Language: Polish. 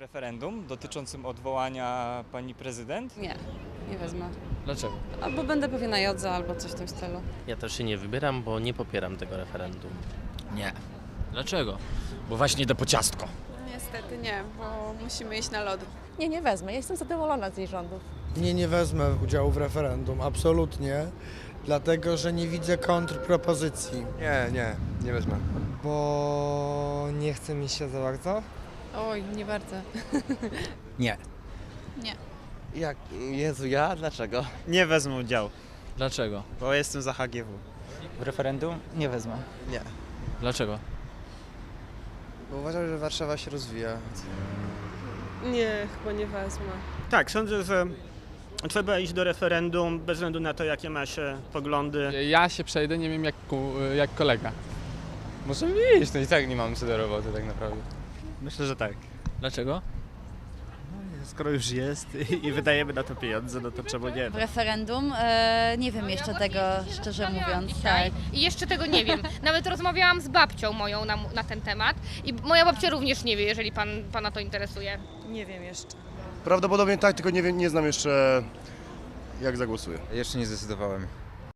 referendum dotyczącym odwołania pani prezydent? Nie, nie wezmę. Dlaczego? Albo będę pewnie na jodze, albo coś w tym stylu. Ja też się nie wybieram, bo nie popieram tego referendum. Nie. Dlaczego? Bo właśnie idę po ciastko. Niestety nie, bo musimy iść na lody. Nie, nie wezmę. Ja jestem zadowolona z jej rządów. Nie, nie wezmę udziału w referendum, absolutnie, dlatego że nie widzę kontrpropozycji. Nie, nie, nie wezmę. Bo nie chce mi się za bardzo. Oj, nie bardzo. Nie. Jak? Jezu, ja? Dlaczego? Nie wezmę udziału, Dlaczego? bo jestem za HGW. W referendum nie wezmę. Nie. Dlaczego? Bo uważam, że Warszawa się rozwija. Nie, chyba nie wezmę. Tak, sądzę, że trzeba iść do referendum bez względu na to, jakie ma się poglądy. Ja się przejdę, nie wiem jak, ku- jak kolega. Możemy iść, no i tak nie mamy co do roboty tak naprawdę. Myślę, że tak. Dlaczego? Skoro już jest i wydajemy na to pieniądze, no to czemu nie? W referendum e, nie wiem jeszcze tego, szczerze mówiąc. Tak. I jeszcze tego nie wiem. Nawet rozmawiałam z babcią moją na, na ten temat i moja babcia również nie wie, jeżeli pan, pana to interesuje. Nie wiem jeszcze. Prawdopodobnie tak, tylko nie wiem, nie znam jeszcze jak zagłosuję. Jeszcze nie zdecydowałem.